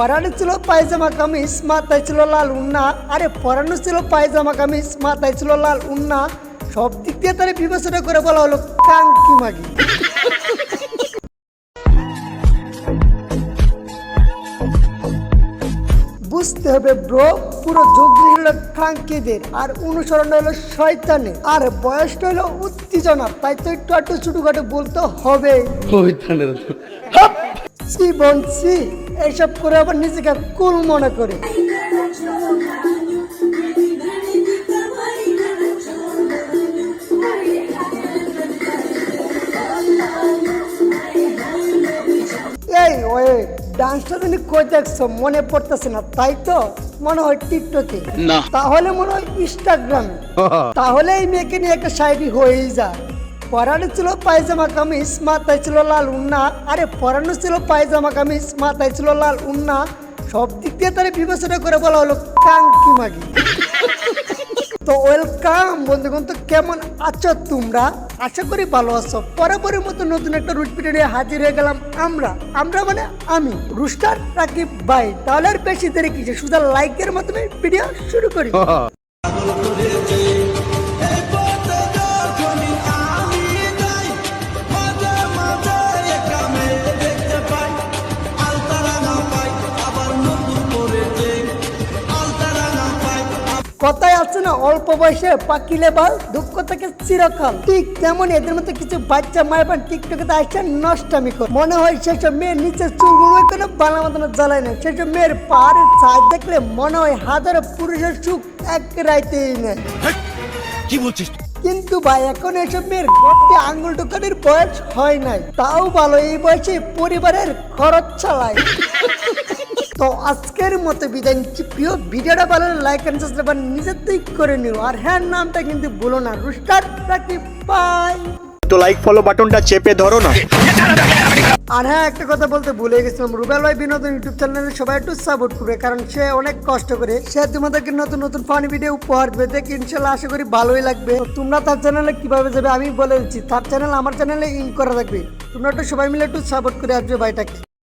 পরানো ছিল পায়জামা কামিজ, মাথায় ছিল লাল উন্না। আরে পরানো ছিল পায়জামা কামিজ, মাথায় ছিল লাল উন্না। সব দিক দিয়ে তারা বিবেচনা করে বলা হলো কাঙ্কি মাগি। বুঝতে হবে ব্রো, পুরো যোগী হলো খাঙ্কিদের আর অনুসরণ হলো শয়তানের। আর বয়সটা হলো উত্তেজনা তাই তো একটু একটু ছোটখাটো বলতে হবে। সি বলছি এইসব করে আবার নিজেকে কুল মনে করে। এই ওয়ে ডান্সটা তুমি কই দেখছ? মনে পড়তেছে না তাই তো? মনে হয় টিকটকে। তাহলে মনে হয় ইনস্টাগ্রামে। তাহলে এই মেয়েকে নিয়ে একটা শায়রি হয়েই যায়। পরানো ছিল পায়জামা কামিজ, মাথায় ছিল লাল উন্না। আরে পরানো ছিল পায়জামা কামিজ, মাথায় ছিল লাল উন্না। সব দিক দিয়ে তারা বিবেচনা করে বলা হলো কাঙ্কি মাগি? তো ওয়েলকাম বন্ধুগণ, তো কেমন আছো তোমরা? আশা করি ভালো আছো। বরাবরের মতো নতুন একটা রুট ভিডিও নিয়ে হাজির হয়ে গেলাম আমরা। আমরা মানে আমি, রুস্টার রাকিব ভাই। তাহলে আর বেশি দেরি কিছু শুধু লাইকের মাধ্যমে ভিডিও শুরু করি। কথায় আছে না অল্প বয়সে পাকিলে বাল দুঃখ থেকে চিরকাল। ঠিক তেমন এদের মধ্যে কিছু বাচ্চা মায়ের টিকটকে তো আসছে নষ্টামি করে। মনে হয় সেসব মেয়ের নিচে চুলগুলো কোনো বালা মতন জ্বালায় না। সেসব মেয়ের পাহাড়ের ছাদ দেখলে মনে হয় হাজারো পুরুষের সুখ এক রাইতেই নেয় কি বলছিস কিন্তু ভাই এখন এসব মেয়ের গর্তে আঙ্গুল ঢোকানোর বয়স হয় নাই। তাও ভালো এই বয়সে পরিবারের খরচ চালায়। তো আজকের মতো বিদায় নিচ্ছি। প্রিয় ভিডিওটা ভালো লাইক এন্ড সাবস্ক্রাইব নিজের দিক করে নিও। আর হ্যাঁ নামটা কিন্তু ভুলো না। রুস্টার রাকিব বাই তো লাইক ফলো বাটনটা চেপে ধরো না। আর হ্যাঁ একটা কথা বলতে ভুলে গেছিলাম। রুবেল ভাই বিনোদন ইউটিউব চ্যানেলে সবাই একটু সাপোর্ট করবে কারণ সে অনেক কষ্ট করে। সে তোমাদেরকে নতুন নতুন ফানি ভিডিও উপহার দেবে। দেখে ইনশাল্লাহ আশা করি ভালোই লাগবে। তোমরা তার চ্যানেলে কীভাবে যাবে আমি বলে দিচ্ছি। তার চ্যানেল আমার চ্যানেলে ইন করা থাকবে। তোমরা একটু সবাই মিলে একটু সাপোর্ট করে আসবে ভাইটাকে।